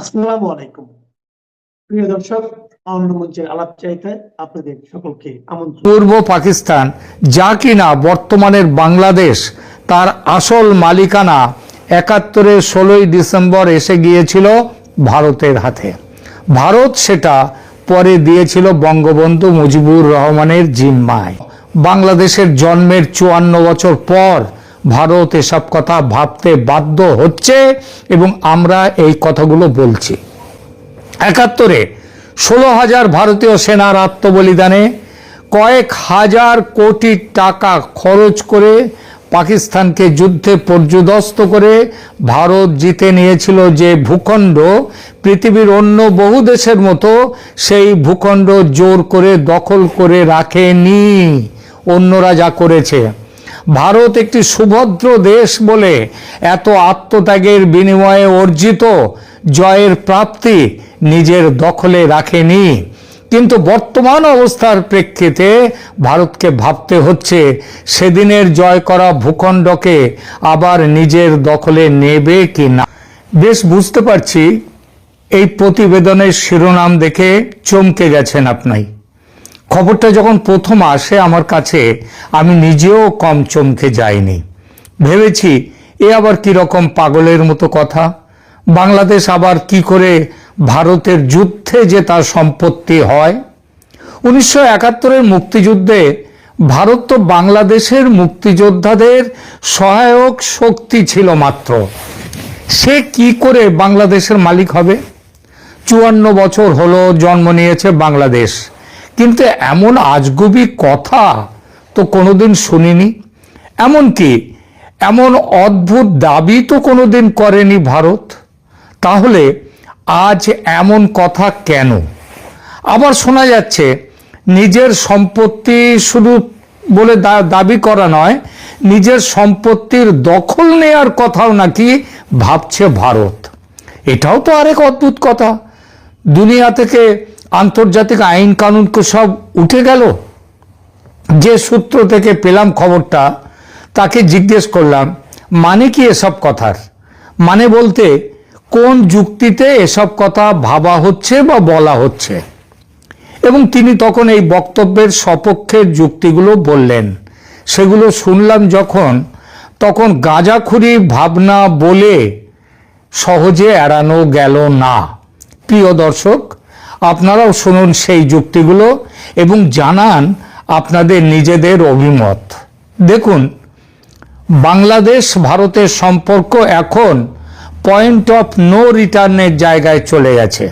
আসসালামু আলাইকুম। প্রিয় দর্শক পূর্ব পাকিস্তান, যা কিনা বর্তমানের বাংলাদেশ, তার আসল মালিকানা একাত্তরের ষোলোই ডিসেম্বর এসে গিয়েছিল ভারতের হাতে। ভারত সেটা পরে দিয়েছিল বঙ্গবন্ধু মুজিবুর রহমানের জিম্মায়। বাংলাদেশের জন্মের চুয়ান্ন বছর পর ভারত এসব কথা ভাবতে বাধ্য হচ্ছে এবং আমরা এই কথাগুলো বলছি। একাত্তরে ষোলো হাজার ভারতীয় সেনার আত্মবলিদানে কয়েক হাজার কোটি টাকা খরচ করে পাকিস্তানকে যুদ্ধে পর্যুদস্ত করে ভারত জিতে নিয়েছিল যে ভূখণ্ড, পৃথিবীর অন্য বহু দেশের মতো সেই ভূখণ্ড জোর করে দখল করে রাখেনি, অন্যরা যা করেছে। ভারত একটি সুভদ্র দেশ বলে এত আত্মত্যাগের বিনিময়ে অর্জিত জয়ের প্রাপ্তি নিজের দখলে রাখেনি। কিন্তু বর্তমান অবস্থার প্রেক্ষিতে ভারতকে ভাবতে হচ্ছে সেদিনের জয় করা ভূখণ্ডকে আবার নিজের দখলে নেবে কি না বেশ বুঝতে পারছি, এই প্রতিবেদনের শিরোনাম দেখে চমকে গেছেন আপনি। খবরটা যখন প্রথম আসে আমার কাছে, আমি নিজেও কম চমকে যাইনি। ভেবেছি, এ আবার কি রকম পাগলের মতো কথা? বাংলাদেশ আবার কি করে ভারতের যুদ্ধে যে তার সম্পত্তি হয়? উনিশশো একাত্তরের মুক্তিযুদ্ধে ভারত তো বাংলাদেশের মুক্তিযোদ্ধাদের সহায়ক শক্তি ছিল মাত্র। সে কি করে বাংলাদেশের মালিক হবে? চুয়ান্ন বছর হলো, জন্ম নিয়েছে বাংলাদেশ। কিন্তু এমন আজগুবি কথা তো কোনোদিন শুনিনি। এমনকি এমন অদ্ভুত দাবি তো কোনোদিন করেনি ভারত। তাহলে আজ এমন কথা কেন? আবার শোনা যাচ্ছে, নিজের সম্পত্তি শুধু বলে দাবি করা নয়, নিজের সম্পত্তির দখল নেয়ার কথাও নাকি ভাবছে ভারত। এটাও তো আরেক অদ্ভুত কথা। দুনিয়া থেকে আন্তর্জাতিক আইন কানুন সব উঠে গেল। যে সূত্র থেকে পেলাম খবরটা, তাকে জিজ্ঞেস করলাম মানে কি এসব কথার? মানে বলতে, কোন যুক্তিতে এসব কথা ভাবা হচ্ছে বা বলা হচ্ছে? এবং তিনি তখন এই বক্তব্যের সপক্ষের যুক্তিগুলো বললেন। সেগুলো শুনলাম যখন, তখন গাঁজাখুরি ভাবনা বলে সহজে এড়ানো গেল না। প্রিয় দর্শক আপনারাও শুনুন সেই যুক্তিগুলো এবং জানান আপনাদের নিজেদের অভিমত। দেখুন, বাংলাদেশ ভারতের সম্পর্ক এখন পয়েন্ট অফ নো রিটার্নের জায়গায় চলে গেছে।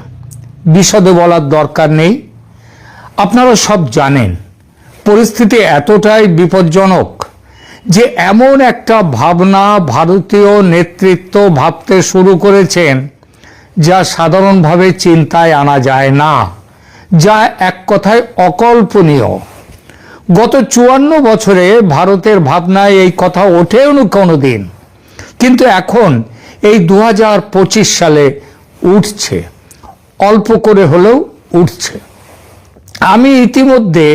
বিশদে বলার দরকার নেই। আপনারা সব জানেন, পরিস্থিতি এতটাই বিপজ্জনক যে এমন একটা ভাবনা ভারতীয় নেতৃত্ব ভাবতে শুরু করেছেন। যা সাধারণভাবে চিন্তায় আনা যায় না, যা এক কথায় অকল্পনীয়। গত চুয়ান্ন বছরে ভারতের ভাবনায় এই কথা ওঠেও কোনো দিন কিন্তু এখন এই দু হাজার পঁচিশ সালে উঠছে, অল্প করে হলেও উঠছে। আমি ইতিমধ্যে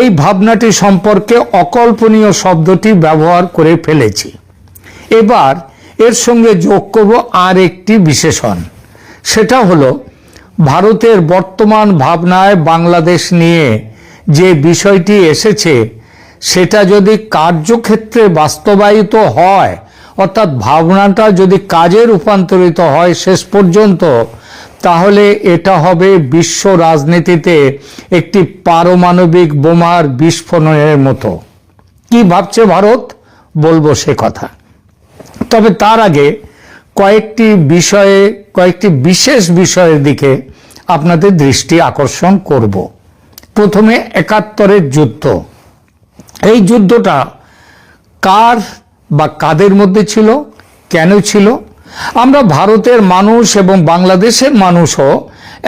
এই ভাবনাটি সম্পর্কে অকল্পনীয় শব্দটি ব্যবহার করে ফেলেছি। এবার এর সঙ্গে যোগ করব আর একটি বিশেষণ। সেটা হলো, ভারতের বর্তমান ভাবনায় বাংলাদেশ নিয়ে যে বিষয়টি এসেছে, সেটা যদি কার্যক্ষেত্রে বাস্তবায়িত হয়, অর্থাৎ ভাবনাটা যদি কাজে রূপান্তরিত হয় শেষ পর্যন্ত, তাহলে এটা হবে বিশ্ব রাজনীতিতে একটি পারমাণবিক বোমার বিস্ফোরণের মতো। কি ভাবছে ভারত? বলব সে কথা। তবে তার আগে কয়েকটি বিষয়ে, কয়েকটি বিশেষ বিষয়ের দিকে আপনাদের দৃষ্টি আকর্ষণ করব। প্রথমে একাত্তরের যুদ্ধ। এই যুদ্ধটা কার বা কাদের মধ্যে ছিল? কেন ছিল? আমরা ভারতের মানুষ এবং বাংলাদেশের মানুষও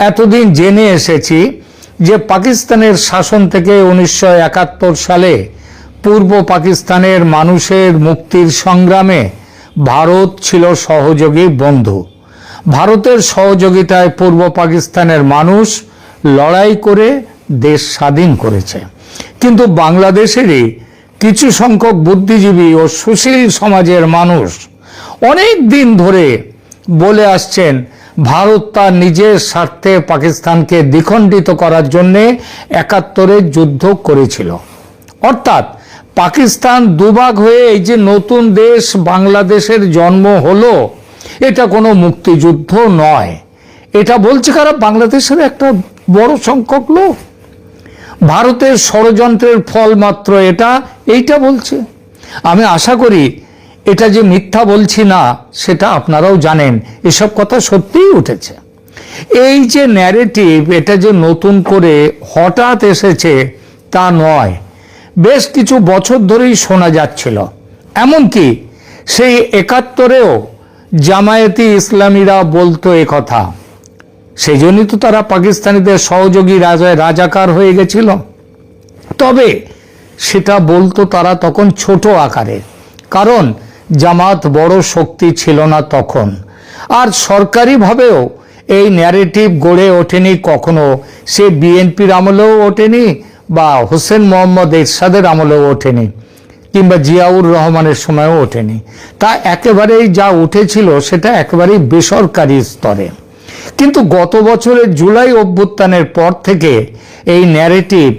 এতদিন জেনে এসেছি যে পাকিস্তানের শাসন থেকে উনিশশো একাত্তর সালে পূর্ব পাকিস্তানের মানুষের মুক্তির সংগ্রামে ভারত ছিল সহযোগী বন্ধু। ভারতের সহযোগিতায় পূর্ব পাকিস্তানের মানুষ লড়াই করে দেশ স্বাধীন করেছে। কিন্তু বাংলাদেশেরই কিছু সংখ্যক বুদ্ধিজীবী ও সুশীল সমাজের মানুষ অনেক দিন ধরে বলে আসছেন, ভারত তার নিজের স্বার্থে পাকিস্তানকে দ্বিখণ্ডিত করার জন্যে একাত্তরে যুদ্ধ করেছিল। অর্থাৎ পাকিস্তান দুভাগ হয়ে এই যে নতুন দেশ বাংলাদেশের জন্ম হলো, এটা কোনো মুক্তিযুদ্ধ নয়। এটা বলছে কারা? বাংলাদেশের একটা বড় সংখ্যক লোক। ভারতের ষড়যন্ত্রের ফল মাত্র এটা, এইটা বলছে। আমি আশা করি এটা যে মিথ্যা বলছি না, সেটা আপনারাও জানেন। এসব কথা সত্যিই উঠেছে। এই যে ন্যারেটিভ এটা যে নতুন করে হঠাৎ এসেছে, তা নয়। বেশ কিছু বছর ধরেই শোনা যাচ্ছিল। এমনকি সেই একাত্তরেও জামায়াতি ইসলামীরা বলতো কথা। সেই জন্যই তো তারা পাকিস্তানিদের সহযোগী রাজায় রাজাকার হয়ে গেছিল। তবে সেটা বলতো তারা তখন ছোট আকারে, কারণ জামাত বড় শক্তি ছিল না তখন। আর সরকারিভাবেও এই ন্যারেটিভ গড়ে ওঠেনি কখনো। সে বিএনপির আমলেও ওঠেনি বা হোসেন মোহাম্মদ এরশাদের আমলেও ওঠেনি, কিংবা জিয়াউর রহমানের সময়ও ওঠেনি। তা একেবারেই যা উঠেছিল সেটা একেবারেই বেসরকারি স্তরে। কিন্তু গত বছরের জুলাই অভ্যুত্থানের পর থেকে এই ন্যারেটিভ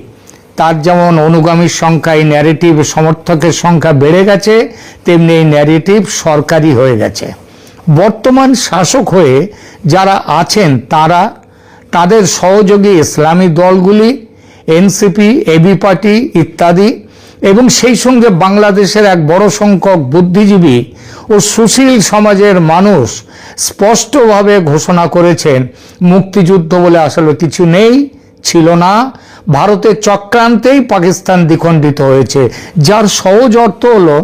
তার যেমন অনুগামীর সংখ্যা, এই ন্যারেটিভ সমর্থকের সংখ্যা বেড়ে গেছে, তেমনি এই ন্যারেটিভ সরকারি হয়ে গেছে। বর্তমান শাসক হয়ে যারা আছেন, তারা, তাদের সহযোগী ইসলামী দলগুলি এনসিপি, এবি পার্টি ইত্যাদি এবং সেই সঙ্গে বাংলাদেশের এক বড় সংখ্যক বুদ্ধিজীবী ও সুশীল সমাজের মানুষ স্পষ্টভাবে ঘোষণা করেছেন, মুক্তিযুদ্ধ বলে আসলে কিছু নেই, ছিল না। ভারতের চক্রান্তেই পাকিস্তান দ্বিখণ্ডিত হয়েছে, যার সহজ অর্থ হলো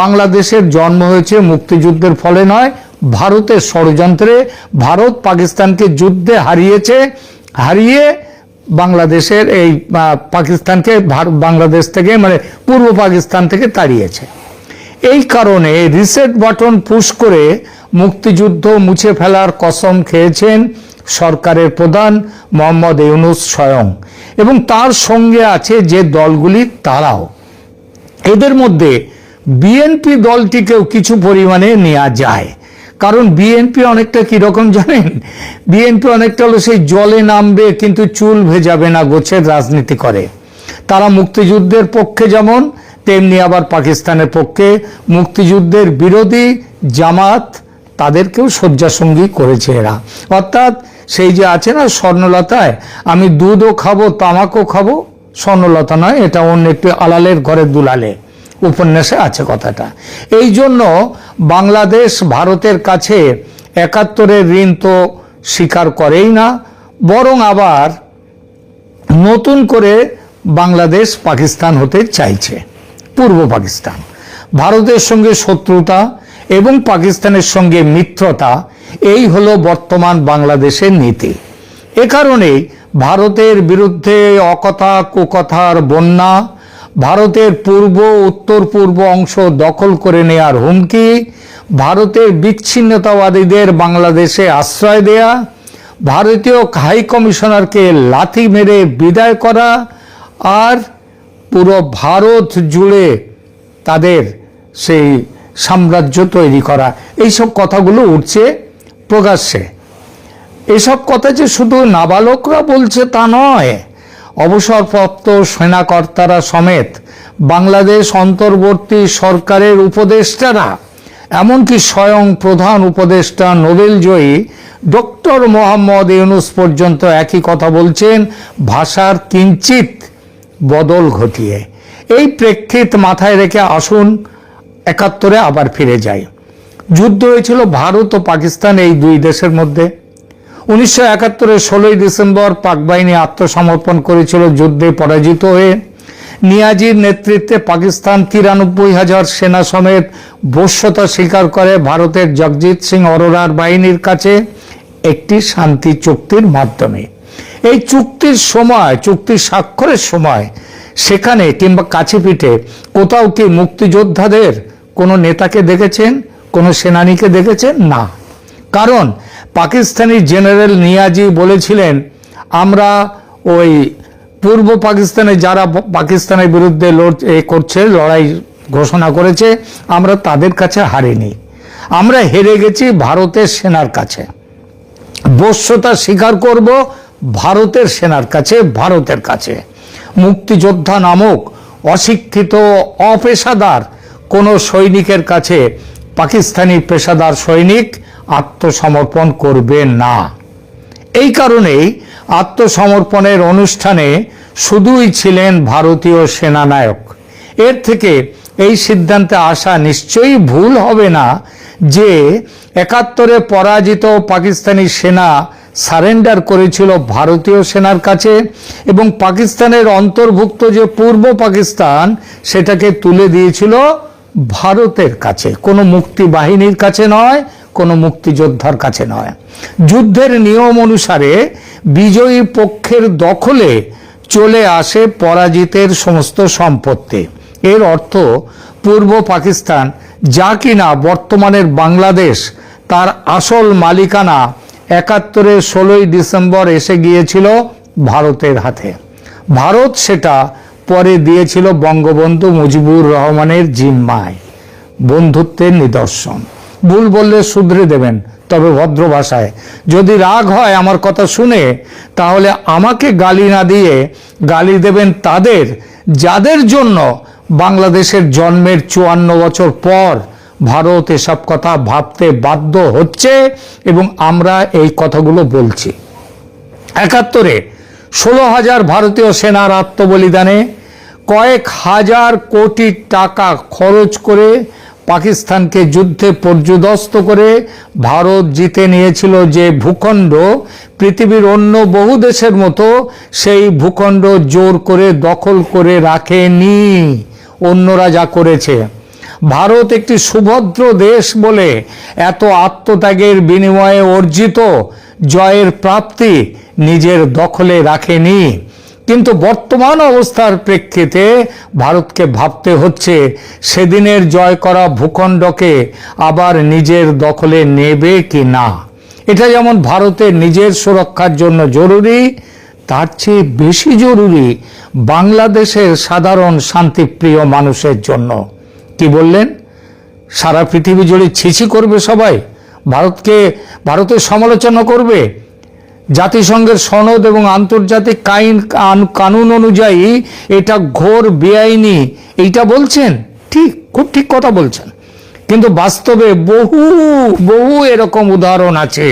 বাংলাদেশের জন্ম হয়েছে মুক্তিযুদ্ধের ফলে নয়, ভারতের ষড়যন্ত্রে ভারত পাকিস্তানকে যুদ্ধে হারিয়েছে, হারিয়ে বাংলাদেশের এই পাকিস্তানকে ভার- বাংলাদেশ থেকে মানে পূর্ব পাকিস্তান থেকে তাড়িয়েছে। এই কারণে রিসেট বাটন পুশ করে মুক্তিযুদ্ধ মুছে ফেলার কসম খেয়েছেন সরকারের প্রধান মোহাম্মদ ইউনুস স্বয়ং এবং তার সঙ্গে আছে যে দলগুলি তারাও। এদের মধ্যে বিএনপি দলটিকেও কিছু পরিমাণে নেওয়া যায়। কারণ বিএনপি অনেকটা কীরকম জানেন? বিএনপি অনেকটা হলো সেই জলে নামবে, কিন্তু চুল ভেজাবে না, গোছের রাজনীতি করে। তারা মুক্তিযুদ্ধের পক্ষে যেমন, তেমনি আবার পাকিস্তানের পক্ষে। মুক্তিযুদ্ধের বিরোধী জামাত তাদেরকেও শয্যাসঙ্গী করেছে এরা। অর্থাৎ সেই যে আছে না স্বর্ণলতায়, আমি দুধও খাব, তামাকও খাব, স্বর্ণলতা নয়, এটা অন্য একটি আলালের ঘরে দুলালে। উপন্যাসে আছে কথাটা। এই জন্য বাংলাদেশ ভারতের কাছে একাত্তরের ঋণ তো স্বীকার করেই না, বরং আবার নতুন করে বাংলাদেশ পাকিস্তান হতে চাইছে, পূর্ব পাকিস্তান। ভারতের সঙ্গে শত্রুতা এবং পাকিস্তানের সঙ্গে মিত্রতা, এই হলো বর্তমান বাংলাদেশের নীতি। এ কারণেই ভারতের বিরুদ্ধে অকথা কুকথার বন্যা ভারতের পূর্ব, উত্তর পূর্ব অংশ দখল করে নেয়ার হুমকি, ভারতের বিচ্ছিন্নতাবাদীদের বাংলাদেশে আশ্রয় দেয়া, ভারতীয় হাই কমিশনারকে লাথি মেরে বিদায় করা আর পুরো ভারত জুড়ে তাদের সেই সাম্রাজ্য তৈরি করা। এইসব কথাগুলো উঠছে প্রকাশ্যে। এসব কথা যে শুধু নাবালকরা বলছে তা নয় অবসরপ্রাপ্ত সেনাকর্তারা সমেত বাংলাদেশ অন্তর্বর্তী সরকারের উপদেষ্টারা, এমনকি স্বয়ং প্রধান উপদেষ্টা নোবেল জয়ী ডক্টর মোহাম্মদ ইউনুস পর্যন্ত একই কথা বলছেন, ভাষার কিঞ্চিত বদল ঘটিয়ে। এই প্রেক্ষিত মাথায় রেখে আসুন, একাত্তরে আবার ফিরে যায় যুদ্ধ হয়েছিল ভারত ও পাকিস্তান এই দুই দেশের মধ্যে। উনিশশো একাত্তরের ষোলোই ডিসেম্বর পাক বাহিনী আত্মসমর্পণ করেছিল, যুদ্ধে পরাজিত হয়ে। নিয়াজির নেতৃত্বে পাকিস্তান তিরানব্বই হাজার সেনা সমেত বশ্যতা স্বীকার করে ভারতের জগজিৎ সিং অরোরার বাহিনীর কাছে একটি শান্তি চুক্তির মাধ্যমে। এই চুক্তির সময় চুক্তি স্বাক্ষরের সময় সেখানে কিংবা কাছে পিঠে কোথাও কি মুক্তিযোদ্ধাদের কোনো নেতাকে দেখেছেন, কোনো সেনানীকে দেখেছেন? না। কারণ পাকিস্তানি জেনারেল নিয়াজি বলেছিলেন, আমরা ওই পূর্ব পাকিস্তানে যারা পাকিস্তানের বিরুদ্ধে লড়- করছে, লড়াই ঘোষণা করেছে, আমরা তাদের কাছে হারিনি। আমরা হেরে গেছি ভারতের সেনার কাছে। বশ্যতা স্বীকার করব ভারতের সেনার কাছে, ভারতের কাছে। মুক্তিযোদ্ধা নামক অশিক্ষিত, অপেশাদার কোনো সৈনিকের কাছে পাকিস্তানি পেশাদার সৈনিক আত্মসমর্পণ করবে না। এই কারণেই আত্মসমর্পণের অনুষ্ঠানে শুধুই ছিলেন ভারতীয় সেনানায়ক। এর থেকে এই সিদ্ধান্তে আসা নিশ্চয়ই ভুল হবে না যে একাত্তরে পরাজিত পাকিস্তানি সেনা সারেন্ডার করেছিল ভারতীয় সেনার কাছে এবং পাকিস্তানের অন্তর্ভুক্ত যে পূর্ব পাকিস্তান সেটাকে তুলে দিয়েছিল ভারতের কাছে, কোনো মুক্তি বাহিনীর কাছে নয়, কোনো মুক্তিযোদ্ধার কাছে নয়। যুদ্ধের নিয়ম অনুসারে বিজয়ী পক্ষের দখলে চলে আসে পরাজিতের সমস্ত সম্পত্তি। এর অর্থ পূর্ব পাকিস্তান, যা কিনা বর্তমানের বাংলাদেশ, তার আসল মালিকানা একাত্তরের ষোলোই ডিসেম্বর এসে গিয়েছিল ভারতের হাতে। ভারত সেটা পরে দিয়েছিল বঙ্গবন্ধু মুজিবুর রহমানের জিম্মায় বন্ধুত্বের নিদর্শন। ভুল বললে শুধরে দেবেন, তবে ভদ্র ভাষায়, যদি রাগ হয় আমার কথা শুনে, তাহলে আমাকে গালি না দিয়ে গালি দেবেন তাদের, যাদের জন্য বাংলাদেশের জন্মের চুয়ান্ন বছর পর ভারত এসব কথা ভাবতে বাধ্য হচ্ছে এবং আমরা এই কথাগুলো বলছি। একাত্তরে ষোলো হাজার ভারতীয় সেনার আত্মবলিদানে কয়েক হাজার কোটি টাকা খরচ করে পাকিস্তানকে যুদ্ধে পর্যুদস্ত করে ভারত জিতে নিয়েছিল যে ভূখণ্ড, পৃথিবীর অন্য বহু দেশের মতো সেই ভূখণ্ড জোর করে দখল করে রাখেনি, অন্যরা যা করেছে। ভারত একটি সুভদ্র দেশ বলে এত আত্মত্যাগের বিনিময়ে অর্জিত জয়ের প্রাপ্তি নিজের দখলে রাখেনি। কিন্তু বর্তমান অবস্থার প্রেক্ষিতে ভারতকে ভাবতে হচ্ছে, সেদিনের জয় করা ভূখণ্ডকে আবার নিজের দখলে নেবে কি না? এটা যেমন ভারতের নিজের সুরক্ষার জন্য জরুরি, তার চেয়ে বেশি জরুরি বাংলাদেশের সাধারণ শান্তিপ্রিয় মানুষের জন্য। কি বললেন? সারা পৃথিবী জুড়ে ছিছি করবে সবাই? ভারতকে, ভারতের সমালোচনা করবে? জাতিসংঘের সনদ এবং আন্তর্জাতিক কাইন কানুন অনুযায়ী এটা ঘোর বেআইনি। এইটা বলছেন? ঠিক, খুব ঠিক কথা বলছেন। কিন্তু বাস্তবে বহু বহু এরকম উদাহরণ আছে,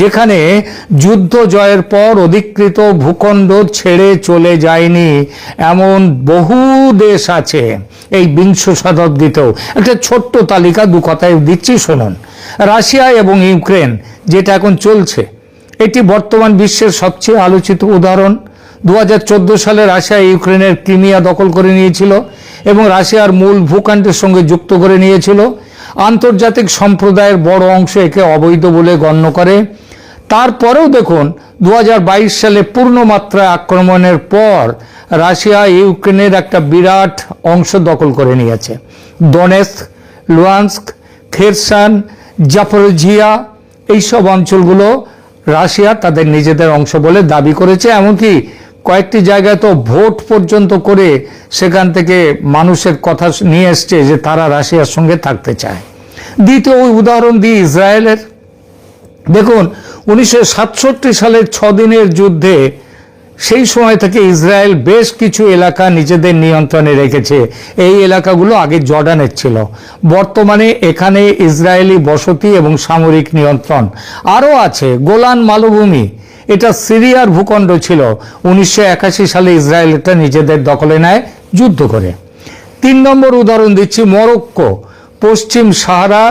যেখানে যুদ্ধ জয়ের পর অধিকৃত ভূখণ্ড ছেড়ে চলে যায়নি এমন বহু দেশ আছে, এই বিংশ শতাব্দীতেও। একটা ছোট্ট তালিকা দু কথায় দিচ্ছি, শুনুন। রাশিয়া এবং ইউক্রেন, যেটা এখন চলছে এটি বর্তমান বিশ্বের সবচেয়ে আলোচিত উদাহরণ। দু হাজার চোদ্দ সালে রাশিয়া ইউক্রেনের ক্রিমিয়া দখল করে নিয়েছিল এবং রাশিয়ার মূল ভূখণ্ডের সঙ্গে যুক্ত করে নিয়েছিল। আন্তর্জাতিক সম্প্রদায়ের বড় অংশ একে অবৈধ বলে গণ্য করে। তারপরেও দেখুন দু হাজার বাইশ সালে পূর্ণমাত্রায় আক্রমণের পর রাশিয়া ইউক্রেনের একটা বিরাট অংশ দখল করে নিয়েছে। দনেস্ক লুয়ান্স্ক, খেরসান জাফরজিয়া এইসব অঞ্চলগুলো রাশিয়া তাদের নিজেদের অংশ বলে দাবি করেছে, এমনকি কয়েকটি জায়গায় তো ভোট পর্যন্ত করে সেখান থেকে মানুষের কথা নিয়ে এসছে যে তারা রাশিয়ার সঙ্গে থাকতে চায়। দ্বিতীয় ওই উদাহরণ দিই ইসরায়েলের। দেখুন, উনিশশো সালের ছদিনের যুদ্ধে সেই সময় থেকে ইসরায়েল বেশ কিছু এলাকা নিজেদের নিয়ন্ত্রণে রেখেছে। এই এলাকাগুলো আগে জর্ডানের ছিল। বর্তমানে এখানে ইসরায়েলি বসতি এবং সামরিক নিয়ন্ত্রণ আরও আছে, গোলান মালভূমি। এটা সিরিয়ার ভূখণ্ড ছিল। উনিশশো একাশি সালে ইসরায়েল এটা নিজেদের দখলে নেয়, যুদ্ধ করে। তিন নম্বর উদাহরণ দিচ্ছি, মরক্কো। পশ্চিম সাহারা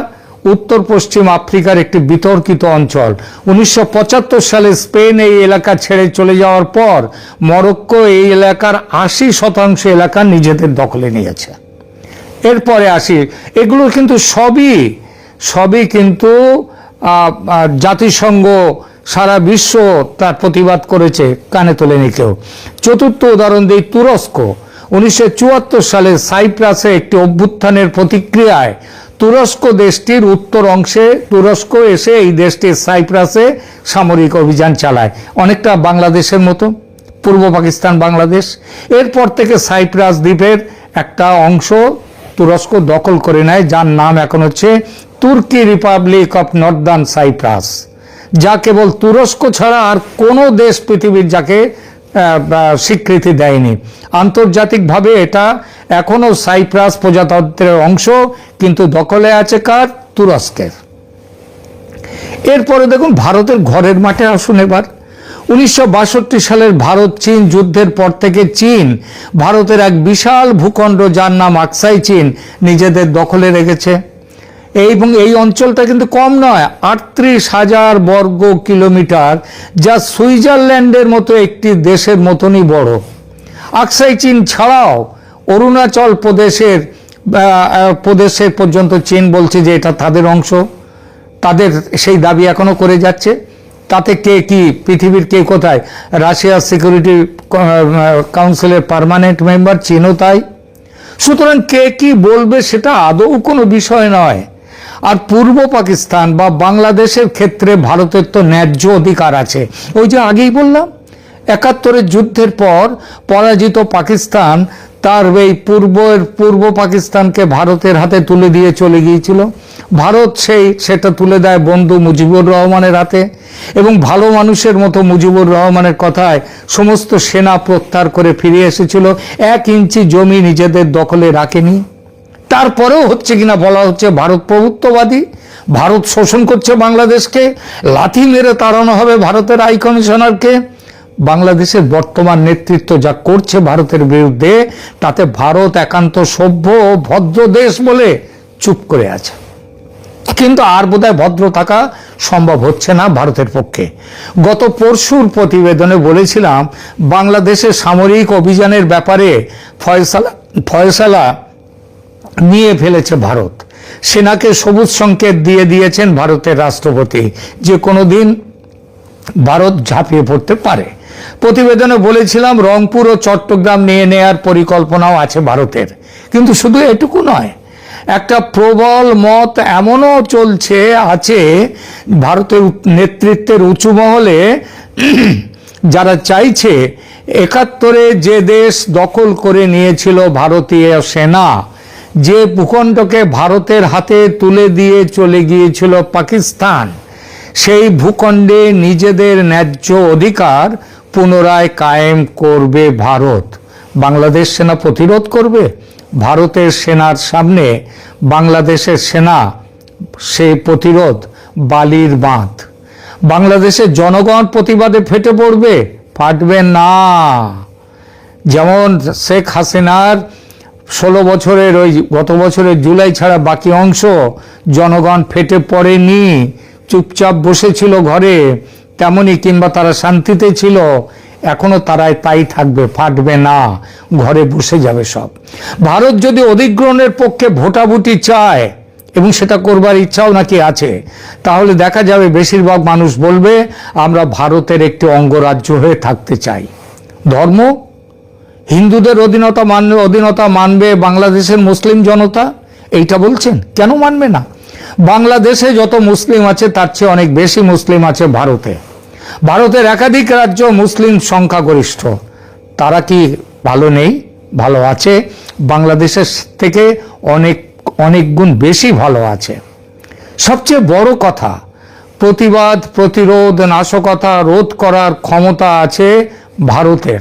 উত্তর পশ্চিম আফ্রিকার একটি বিতর্কিত অঞ্চল। উনিশশো পঁচাত্তর সালে স্পেন এই এলাকা ছেড়ে চলে যাওয়ার পর মরক্কো এই এলাকার আশি শতাংশ এলাকা নিজেদের দখলে নিয়েছে। এরপরে আসি, এগুলো কিন্তু সবই সবই কিন্তু জাতিসংঘ সারা বিশ্ব তার প্রতিবাদ করেছে, কানে তোলেনি কেউ। চতুর্থ উদাহরণ দিই তুরস্ক। উনিশশো চুয়াত্তর সালে সাইপ্রাসে একটি অভ্যুত্থানের প্রতিক্রিয়ায় তুরস্ক দেশটির উত্তর অংশে, তুরস্ক এসে এই দেশটির সাইপ্রাসে সামরিক অভিযান চালায়। অনেকটা বাংলাদেশের মতো, পূর্ব পাকিস্তান, বাংলাদেশ। এরপর থেকে সাইপ্রাস দ্বীপের একটা অংশ তুরস্ক দখল করে নেয়, যার নাম এখন হচ্ছে তুর্কি রিপাবলিক অফ নর্দার্ন সাইপ্রাস। যা কেবল তুরস্ক ছাড়া আর কোনো দেশ পৃথিবীর যাকে স্বীকৃতি দেয়নি। আন্তর্জাতিকভাবে এটা এখনও সাইপ্রাস প্রজাতন্ত্রের অংশ, কিন্তু দখলে আছে কার? তুরস্কের। এরপরে দেখুন, ভারতের ঘরের মাঠে আসুন এবার। উনিশশো বাষট্টি সালের ভারত চীন যুদ্ধের পর থেকে চীন ভারতের এক বিশাল ভূখণ্ড যার নাম আকসাই চীন নিজেদের দখলে রেখেছে। এবং এই অঞ্চলটা কিন্তু কম নয়, আটত্রিশ হাজার বর্গ কিলোমিটার, যা সুইজারল্যান্ডের মতো একটি দেশের মতনই বড়। আকসাই চীন ছাড়াও অরুণাচল প্রদেশের প্রদেশের পর্যন্ত চীন বলছে যে এটা তাদের অংশ। তাদের সেই দাবি এখনও করে যাচ্ছে। তাতে কে কি, পৃথিবীর কে কোথায়? রাশিয়ার সিকিউরিটি কাউন্সিলের পার্মানেন্ট মেম্বার চীনও তাই। সুতরাং কে কি বলবে সেটা আদৌ কোনো বিষয় নয়। আর পূর্ব পাকিস্তান বা বাংলাদেশের ক্ষেত্রে ভারতের তো ন্যায্য অধিকার আছে। ওই যে আগেই বললাম, একাত্তরের যুদ্ধের পর পরাজিত পাকিস্তান তার এই পূর্বের, পূর্ব পাকিস্তানকে ভারতের হাতে তুলে দিয়ে চলে গিয়েছিল। ভারত সেই, সেটা তুলে দেয় বন্ধু মুজিবুর রহমানের হাতে এবং ভালো মানুষের মতো মুজিবুর রহমানের কথায় সমস্ত সেনা প্রত্যাহার করে ফিরে এসেছিল। এক ইঞ্চি জমি নিজেদের দখলে রাখেনি। তারপরেও হচ্ছে কিনা বলা হচ্ছে ভারত প্রভুত্ববাদী। ভারত শোষণ করছে বাংলাদেশকে। লাথি মেরে তাড়ানো হবে ভারতের হাই কমিশনারকে। বাংলাদেশের বর্তমান নেতৃত্ব যা করছে ভারতের বিরুদ্ধে, তাতে ভারত একান্ত সভ্য ভদ্র দেশ বলে চুপ করে আছে। কিন্তু আর বোধহয় ভদ্র থাকা সম্ভব হচ্ছে না ভারতের পক্ষে। গত পরশুর প্রতিবেদনে বলেছিলাম, বাংলাদেশের সামরিক অভিযানের ব্যাপারে ফয়সালা ফয়সালা নিয়ে ফেলেছে ভারত। সেনাকে সবুজ সংকেত দিয়ে দিয়েছেন ভারতের রাষ্ট্রপতি। যে কোনো দিন ভারত ঝাঁপিয়ে পড়তে পারে। প্রতিবেদনে বলেছিলাম, রংপুর ও চট্টগ্রাম নিয়ে নেয়ার পরিকল্পনাও আছে ভারতের। কিন্তু শুধু এটুকু নয়, একটা প্রবল মত এমনও চলছে আছে, ভারতের নেতৃত্বের উঁচু মহলে, যারা চাইছে একাত্তরে যে দেশ দখল করে নিয়েছিল ভারতীয় সেনা, যে ভূখণ্ডকে ভারতের হাতে তুলে দিয়ে চলে গিয়েছিল পাকিস্তান, সেই ভূখণ্ডে নিজেদের ন্যায্য অধিকার পুনরায় কায়েম করবে ভারত। বাংলাদেশ সেনা প্রতিরোধ করবে? ভারতের সেনার সামনে বাংলাদেশের সেনা, সে প্রতিরোধ, বালির বাঁধ। বাংলাদেশের জনগণ প্রতিবাদে ফেটে পড়বে? ফাটবে না। যেমন শেখ হাসিনার ষোলো বছরের ওই গত বছরের জুলাই ছাড়া বাকি অংশ জনগণ ফেটে পড়েনি। চুপচাপ বসেছিল ঘরে। তেমনি কিংবা তারা শান্তিতে ছিল, এখনও তারাই তাই থাকবে, ফাটবে না, ঘরে বসে যাবে সব। ভারত যদি অধিগ্রহণের পক্ষে ভোটাভুটি চায় এবং সেটা করবার ইচ্ছাও নাকি আছে, তাহলে দেখা যাবে বেশিরভাগ মানুষ বলবে, আমরা ভারতের একটি অঙ্গরাজ্য হয়ে থাকতে চাই। ধর্ম? হিন্দুদের অধীনতা মানবে অধীনতা মানবে বাংলাদেশের মুসলিম জনতা? এইটা বলছেন? কেন মানবে না? বাংলাদেশে যত মুসলিম আছে, তার চেয়ে অনেক বেশি মুসলিম আছে ভারতে। ভারতের একাধিক রাজ্য মুসলিম সংখ্যাগরিষ্ঠ। তারা কি ভালো নেই? ভালো আছে। বাংলাদেশের থেকে অনেক অনেক গুণ বেশি ভালো আছে। সবচেয়ে বড় কথা, প্রতিবাদ, প্রতিরোধ, নাশকতা, রোধ করার ক্ষমতা আছে ভারতের।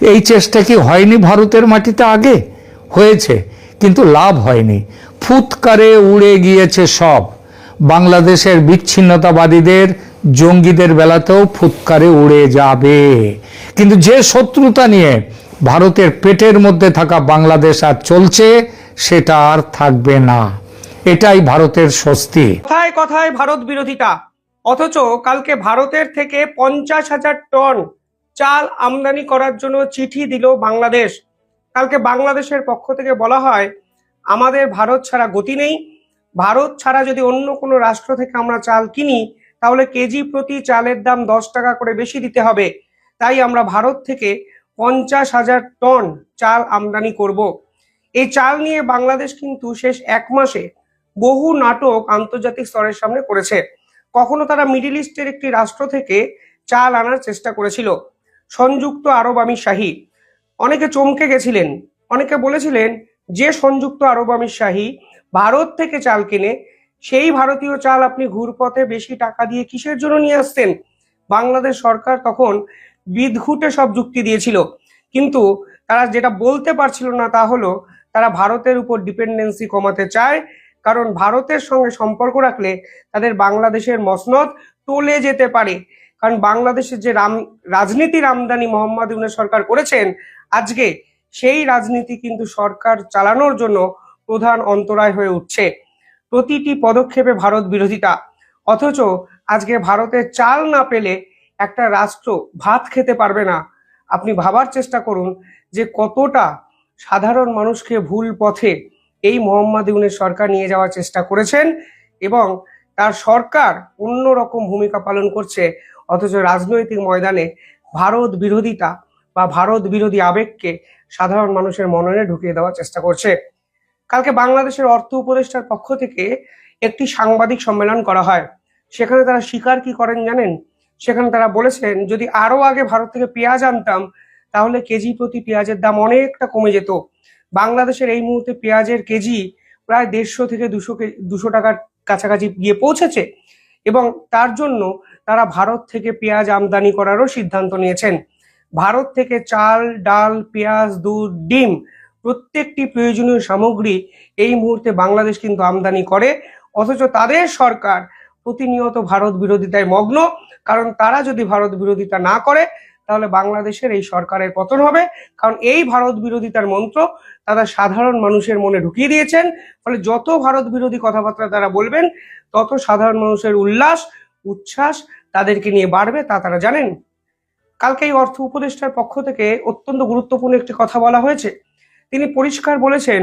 এই চেষ্টা কি হয়নি ভারতের মাটিতে আগে? হয়েছে, কিন্তু লাভ হয়নি। ফুৎকারে উড়ে গিয়েছে সব। বাংলাদেশের বিচ্ছিন্নতাবাদীদের জঙ্গিদের বেলাতেও ফুৎকারে উড়ে যাবে। কিন্তু যে শত্রুতা নিয়ে ভারতের পেটের মধ্যে থাকা বাংলাদেশ আর চলছে, সেটা আর থাকবে না। এটাই ভারতের স্বস্তি। কথায় কথায় ভারত বিরোধিতা। অথচ কালকে ভারতের থেকে পঞ্চাশ হাজার টন চাল আমদানি করার জন্য চিঠি দিল বাংলাদেশ। কালকে বাংলাদেশের পক্ষ থেকে বলা হয় আমাদের ভারত ছাড়া গতি নেই। ভারত ছাড়া যদি অন্য কোনো রাষ্ট্র থেকে আমরা চাল কিনি, তাহলে কেজি প্রতি চালের দাম দশ টাকা করে বেশি দিতে হবে। তাই আমরা ভারত থেকে পঞ্চাশ হাজার টন চাল আমদানি করব। এই চাল নিয়ে বাংলাদেশ কিন্তু শেষ এক মাসে বহু নাটক আন্তর্জাতিক স্তরের সামনে করেছে। কখনো তারা মিডিল ইস্টের একটি রাষ্ট্র থেকে চাল আনার চেষ্টা করেছিল। সংযুক্ত আরব আমির শাহী। অনেকে চমকে গেছিলেন, অনেকে বলেছিলেন যে সংযুক্ত আরব আমির শাহী ভারত থেকে চাল কিনে, সেই ভারতীয় চাল আপনি ঘুরপথে বেশি টাকা দিয়ে কিসের জন্য নিয়ে আসতেন বাংলাদেশ সরকার তখন বিদঘুটে সব যুক্তি দিয়েছিল। কিন্তু তারা যেটা বলতে পারছিল না তা হলো, তারা ভারতের উপর ডিপেন্ডেন্সি কমাতে চায়, কারণ ভারতের সঙ্গে সম্পর্ক রাখলে তাদের বাংলাদেশের মসনদ টলে যেতে পারে। কারণ বাংলাদেশের যে রাম, রাজনীতির আমদানি মোহাম্মদ ইউনুস সরকার করেছেন, আজকে সেই রাজনীতি কিন্তু সরকার চালানোর জন্য প্রধান অন্তরায় হয়ে উঠছে। প্রতিটি পদক্ষেপে ভারত বিরোধিতা। অথচ আজকে ভারতে চাল না পেলে একটা রাষ্ট্র ভাত খেতে পারবে না। আপনি ভাবার চেষ্টা করুন যে কতটা সাধারণ মানুষকে ভুল পথে এই মোহাম্মদ ইউনের সরকার নিয়ে যাওয়ার চেষ্টা করেছেন এবং তার সরকার অন্যরকম ভূমিকা পালন করছে। অথচ রাজনৈতিক ময়দানে ভারত বিরোধিতা বা ভারত বিরোধী আবেগকে সাধারণ মানুষের মননে ঢুকিয়ে দেওয়ার চেষ্টা করছে। কালকে বাংলাদেশের অর্থ উপদেষ্টার পক্ষ থেকে একটি সাংবাদিক সম্মেলন করা হয়। সেখানে তারা স্বীকার কি করেন জানেন? সেখানে তারা বলেছেন, যদি আরও আগে ভারত থেকে পেঁয়াজ আনতাম, তাহলে কেজি প্রতি পেঁয়াজের দাম অনেকটা কমে যেত। বাংলাদেশের এই মুহূর্তে পেঁয়াজের কেজি প্রায় দেড়শো থেকে দুশো দুশো টাকার কাছাকাছি গিয়ে পৌঁছেছে এবং তার জন্য তারা ভারত থেকে পেঁয়াজ আমদানি করারও সিদ্ধান্ত নিয়েছেন। ভারত থেকে চাল, ডাল, পেঁয়াজ, দুধ, ডিম প্রত্যেকটি প্রয়োজনীয় সামগ্রী এই মুহূর্তে বাংলাদেশ কিন্তু আমদানি করে। অথচ তাদের সরকার প্রতিনিয়ত ভারত বিরোধিতায় মগ্ন। কারণ তারা যদি ভারত বিরোধিতা না করে, তাহলে বাংলাদেশের এই সরকারের পতন হবে। কারণ এই ভারত বিরোধিতার মন্ত্র তারা সাধারণ মানুষের মনে ঢুকিয়ে দিয়েছেন। ফলে যত ভারত বিরোধী কথাবার্তা তারা বলবেন, তত সাধারণ মানুষের উল্লাস, উচ্ছ্বাস তাদেরকে নিয়ে বাড়বে, তা তারা জানেন। কালকে এই অর্থ উপদেষ্টার পক্ষ থেকে অত্যন্ত গুরুত্বপূর্ণ একটি কথা বলা হয়েছে। তিনি পরিষ্কার বলেছেন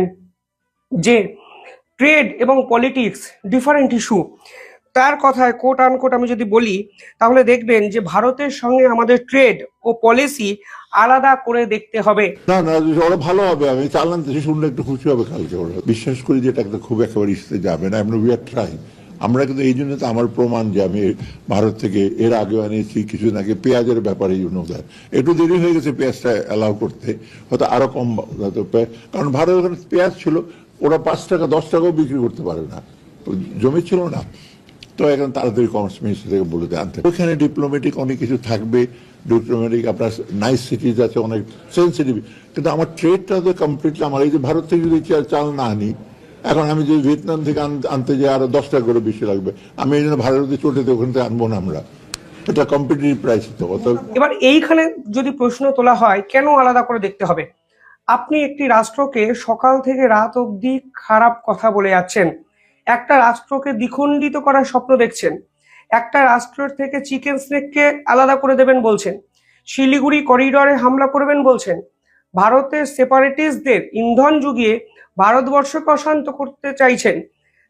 যে ট্রেড এবং পলিটিক্স ডিফারেন্ট ইস্যু। তার কথায় কোট আনকোট আমি যদি বলি, তাহলে দেখবেন যে ভারতের সঙ্গে আমাদের ট্রেড ও পলিসি আলাদা করে দেখতে হবে। না না, ওরা ভালো হবে, আমি চালান শুনলে একটু খুশি হবে কালকে ওরা। বিশ্বাস করি যে এটা খুব একেবারে ইস্যুতে যাবে না আমরা উই আর ট্রাই আমরা কিন্তু এই জন্য তো আমার প্রমাণ যে আমি ভারত থেকে এর আগে আনিয়েছি কিছুদিন আগে পেঁয়াজের ব্যাপারে ইউন দ্যাট একটু দেরি হয়ে গেছে পেঁয়াজটা অ্যালাউ করতে, হয়তো আরও কম কারণ ভারত ওখানে পেঁয়াজ ছিল, ওরা পাঁচ টাকা, দশ টাকাও বিক্রি করতে পারে না। জমি ছিল না। তো এখন তাড়াতাড়ি কমার্স মিনিস্টার থেকে বলে দেয় আনতে। ওখানে ডিপ্লোমেটিক অনেক কিছু থাকবে ডিপ্লোমেটিক আপনার নাইস সিটিজ আছে, অনেক সেন্সিটিভ কিন্তু আমার ট্রেডটা তো কমপ্লিটলি আমার, এই যে ভারত থেকে যদি চাল না আনি এখন আমি যদি ভিয়েতনাম থেকে আনতে যাই আরও দশ টাকা করে বেশি লাগবে, আমি এই জন্য ভারতে চলতে ওখান থেকে আনব না আমরা। এটা কম্পিটিটিভ প্রাইস এবার এইখানে যদি প্রশ্ন তোলা হয়, কেন আলাদা করে দেখতে হবে? আপনি একটি রাষ্ট্রকে সকাল থেকে রাত অবধি খারাপ কথা বলে যাচ্ছেন। একটা রাষ্ট্রকে দ্বিখণ্ডিত করার স্বপ্ন দেখছেন। একটা রাষ্ট্রের থেকে চিকেন স্নেককে আলাদা করে দেবেন বলছেন। শিলিগুড়ি করিডরে হামলা করবেন বলছেন। ভারতের সেপারেটিস্টদের ইন্ধন যুগিয়ে ভারতবর্ষকে অশান্ত করতে চাইছেন।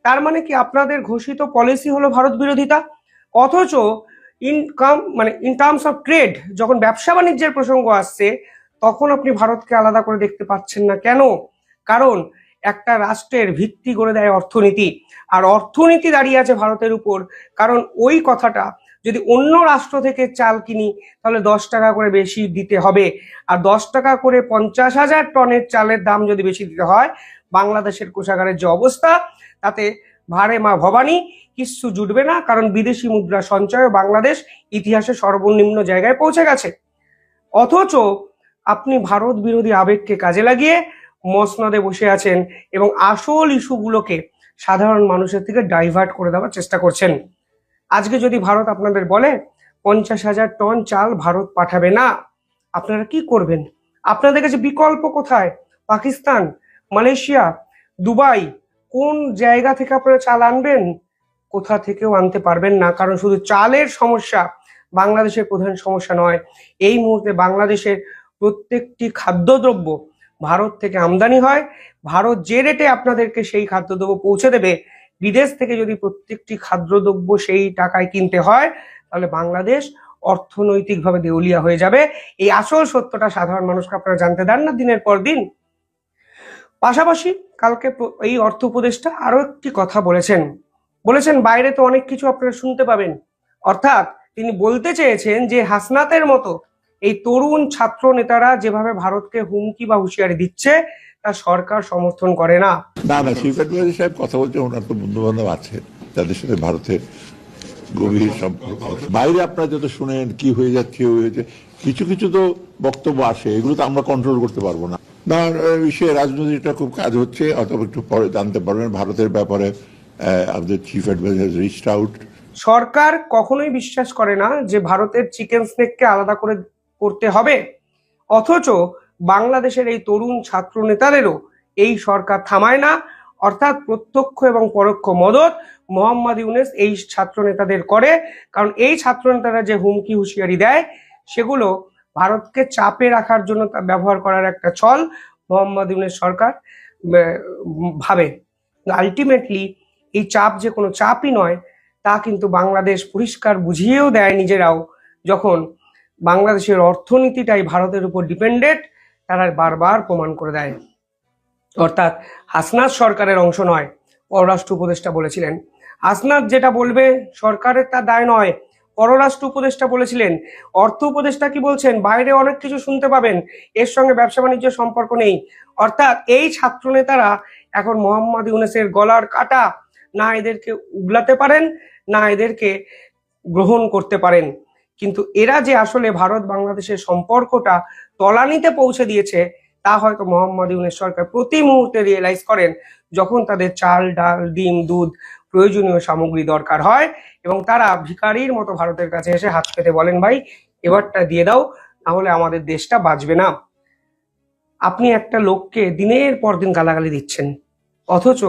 তার মানে কি আপনাদের ঘোষিত পলিসি হলো ভারত বিরোধিতা? অথচ ইনকাম মানে ইন টার্মস অফ ট্রেড যখন ব্যবসা বাণিজ্যের প্রসঙ্গ আসছে, তখন আপনি ভারতকে আলাদা করে দেখতে পাচ্ছেন না। কেন? কারণ একটা রাষ্ট্রের ভিত্তি করে দেয় অর্থনীতি। আর অর্থনীতি দাঁড়িয়ে আছে ভারতের উপর। কারণ ওই কথাটা যদি অন্য রাষ্ট্র থেকে চাল কিনি, তাহলে দশ টাকা করে বেশি দিতে হবে। আর দশ টাকা করে পঞ্চাশ হাজার টনের চালের দাম যদি বেশি দিতে হয়, বাংলাদেশের কোষাগারের যে অবস্থা, তাতে ভারে মা ভবানী, কিচ্ছু জুটবে না, কারণ বিদেশি মুদ্রা সঞ্চয় বাংলাদেশ ইতিহাসে সর্বনিম্ন জায়গায় পৌঁছে গেছে। অথচ আপনি ভারত বিরোধী আবেগকে কাজে লাগিয়ে মসনদে বসে আছেন এবং আসল ইস্যুগুলোকে সাধারণ মানুষের থেকে ডাইভার্ট করে দেওয়ার চেষ্টা করছেন। আজকে যদি ভারত আপনাদের বলে, পঞ্চাশ হাজার টন চাল ভারত পাঠাবে না, আপনারা কি করবেন? আপনাদের কাছে বিকল্প কোথায়? পাকিস্তান, মালয়েশিয়া, দুবাই, কোন জায়গা থেকে আপনারা চাল আনবেন? কোথা থেকেও আনতে পারবেন না, কারণ শুধু চালের সমস্যা বাংলাদেশের প্রধান সমস্যা নয়। এই মুহূর্তে বাংলাদেশের প্রত্যেকটি খাদ্যদ্রব্য ভারত থেকে আমদানি হয়। ভারত যে রেটে আপনাদেরকে সেই খাদ্যদ্রব্য পৌঁছে দেবে বিদেশ থেকে যদি প্রত্যেকটি খাদ্যদ্রব্য সেই টাকায় কিনতে হয়, তাহলে বাংলাদেশ অর্থনৈতিকভাবে দেউলিয়া হয়ে যাবে। এই আসল সত্যটা সাধারণ মানুষকে আপনারা জানতে দেন না দিনের পর দিন। পাশাপাশি কালকে এই অর্থ উপদেষ্টা আরও একটি কথা বলেছেন। বলেছেন, বাইরে তো অনেক কিছু আপনারা শুনতে পাবেন। অর্থাৎ তিনি বলতে চেয়েছেন যে হাসনাতের মতো এই তরুণ ছাত্র নেতারা যেভাবে ভারতকে হুমকি বা হুঁশিয়ারি দিচ্ছে তা সরকার সমর্থন করে না। না না শিবকাঠ সাহেব কথা বলছে ওনার তো বন্ধু বান্ধব আছে তাদের সাথে ভারতের গভীর সম্পর্ক বাইরে আপনারা যত শুনেন কি হয়ে যাচ্ছে ওই হয়েছে কিছু কিছু তো বক্তব্য আসে এগুলো তো আমরা কন্ট্রোল করতে পারব না। না বিষয়ে রাজনীতিটা খুব কাজ হচ্ছে অথবা একটু পরে জানতে পারবেন ভারতের ব্যাপারে আমাদের চিফ অ্যাডভাইজার রিস্ট আউট সরকার কখনোই বিশ্বাস করে না যে ভারতের চিকেন স্নেককে আলাদা করে করতে হবে অথচ বাংলাদেশের এই তরুণ ছাত্র নেতাদেরও এই সরকার থামায় না। অর্থাৎ প্রত্যক্ষ এবং পরোক্ষ মদত মোহাম্মদ ইউনেস এই ছাত্র নেতাদের করে। কারণ এই ছাত্র নেতারা যে হুমকি হুঁশিয়ারি দেয়, সেগুলো ভারতকে চাপে রাখার জন্য তা ব্যবহার করার একটা ছল মোহাম্মদ ইউনেস সরকার ভাবে। আলটিমেটলি এই চাপ যে কোনো চাপই নয়, তা কিন্তু বাংলাদেশ পরিষ্কার বুঝিয়েও দেয় নিজেরাও যখন বাংলাদেশের অর্থনীতিটাই ভারতের উপর ডিপেন্ডেন্ট তারা বারবার প্রমাণ করে দেয়। অর্থাৎ হাসনাত সরকারের অংশ নয়, পররাষ্ট্র উপদেষ্টা বলেছিলেন। হাসনাত যেটা বলবে সরকারের তা দায় নয়, পররাষ্ট্র উপদেষ্টা বলেছিলেন। অর্থ উপদেষ্টা কি বলছেন? বাইরে অনেক কিছু শুনতে পাবেন, এর সঙ্গে ব্যবসা বাণিজ্য সম্পর্ক নেই। অর্থাৎ এই ছাত্র নেতারা এখন মোহাম্মদ ইউনেসের গলার কাটা, না এদেরকে উগলাতে পারেন, না এদেরকে গ্রহণ করতে পারেন। কিন্তু এরা যে আসলে ভারত বাংলাদেশের সম্পর্কটা তলানিতে পৌঁছে দিয়েছে, তা হয়তো মোহাম্মদ ইউনেস সরকার প্রতি মুহূর্তে রিয়েলাইজ করেন যখন তাদের চাল, ডাল, ডিম, দুধ প্রয়োজনীয় সামগ্রী দরকার হয় এবং তারা ভিখারির মতো ভারতের কাছে এসে হাত পেতে বলেন, ভাই, এবারটা দিয়ে দাও তাহলে আমাদের দেশটা বাঁচবে না। আপনি একটা লোককে দিনের পর দিন গালাগালি দিচ্ছেন, অথচ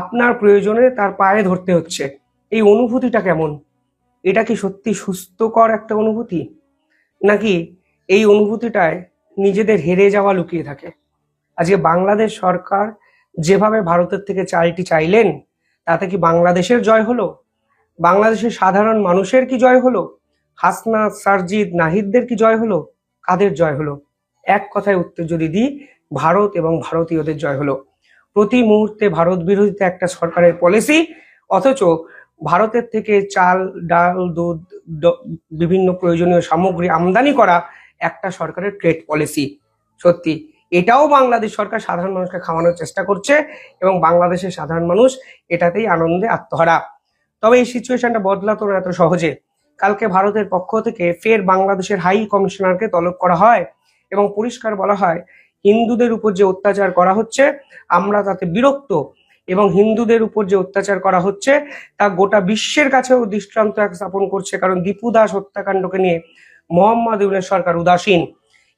আপনার প্রয়োজনে তার পায়ে ধরতে হচ্ছে। এই অনুভূতিটা কেমন? এটা কি সত্যি সুস্থকর একটা অনুভূতি? নাকি এই অনুভূতিটায় নিজেদের হেরে যাওয়া লুকিয়ে থাকে? আজকে বাংলাদেশ সরকার যেভাবে ভারতের থেকে চালটি চাইলেন, তাতে কি বাংলাদেশের জয় হলো? বাংলাদেশের সাধারণ মানুষের কি জয় হলো? হাসনা সারজিদ নাহিদদের কি জয় হলো? কাদের জয় হলো? এক কথায় উত্তর যদি দিই, ভারত এবং ভারতীয়দের জয় হলো। প্রতি মুহূর্তে ভারত বিরোধিতা একটা সরকারের পলিসি অথচ ভারতের থেকে চাল, ডাল, দুধ বিভিন্ন প্রয়োজনীয় সামগ্রী আমদানি করা একটা সরকারের ট্রেড পলিসি সত্যি, এটাও বাংলাদেশ সরকার সাধারণ মানুষকে খাওয়ানোর চেষ্টা করছে এবং বাংলাদেশের সাধারণ মানুষ এটাতেই আনন্দে আত্মহারা। তবে এই সিচুয়েশনটা বদলাতো না এত সহজে। কালকে ভারতের পক্ষ থেকে ফের বাংলাদেশের হাই কমিশনারকে তলব করা হয় এবং পরিষ্কার বলা হয়, হিন্দুদের উপর যে অত্যাচার করা হচ্ছে, আমরা তাতে বিরক্ত। এবং হিন্দুদের উপর যে অত্যাচার করা হচ্ছে, তা গোটা বিশ্বের কাছেও দৃষ্টান্ত স্থাপন করছে কারণ দীপু দাস হত্যাকাণ্ডকে নিয়ে মোহাম্মদ ইউনের সরকার উদাসীন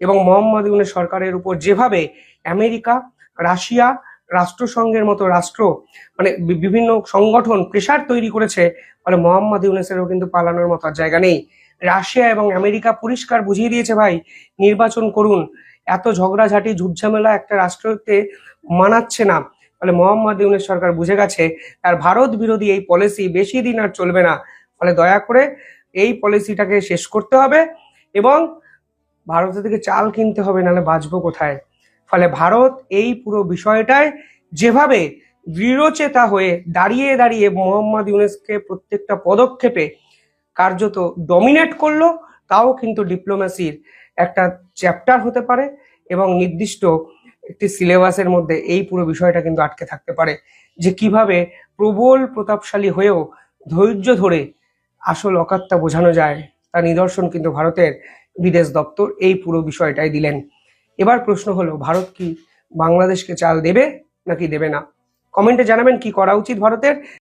এবং মোহাম্মদ ইউনের সরকারের উপর যেভাবে আমেরিকা, রাশিয়া, রাষ্ট্রসংঘের মতো রাষ্ট্র মানে বিভিন্ন সংগঠন প্রেশার তৈরি করেছে, ফলে মোহাম্মদ ইউনেসেরও কিন্তু পালানোর মতো জায়গা নেই। রাশিয়া এবং আমেরিকা পরিষ্কার বুঝিয়ে দিয়েছে, ভাই, নির্বাচন করুন। এত ঝগড়াঝাটি ঝুটঝামেলা একটা রাষ্ট্রতে মানাচ্ছে না। ফলে মোহাম্মদ ইউনেস সরকার বুঝে গেছে, তার ভারত বিরোধী এই পলিসি বেশি দিন আর চলবে না। ফলে দয়া করে এই পলিসিটাকে শেষ করতে হবে এবং ভারতের থেকে চাল কিনতে হবে, নাহলে বাঁচবো কোথায়? ফলে ভারত এই পুরো বিষয়টায় যেভাবে দৃঢ়চেতা হয়ে দাঁড়িয়ে দাঁড়িয়ে মোহাম্মদ ইউনেসকে প্রত্যেকটা পদক্ষেপে কার্যত ডমিনেট করল, তাও কিন্তু ডিপ্লোম্যাসির একটা চ্যাপ্টার হতে পারে এবং নির্দিষ্ট একটি সিলেবাসের মধ্যে এই পুরো বিষয়টা কিন্তু আটকে থাকতে পারে যে কীভাবে প্রবল প্রতাপশালী হয়েও ধৈর্য ধরে আসল অকাত্তা বোঝানো যায়। তার নিদর্শন কিন্তু ভারতের বিদেশ দপ্তর এই পুরো বিষয়টাই দিলেন। এবার প্রশ্ন হলো, ভারত কি বাংলাদেশকে চাল দেবে নাকি দেবে না? কমেন্টে জানাবেন কি করা উচিত ভারতের।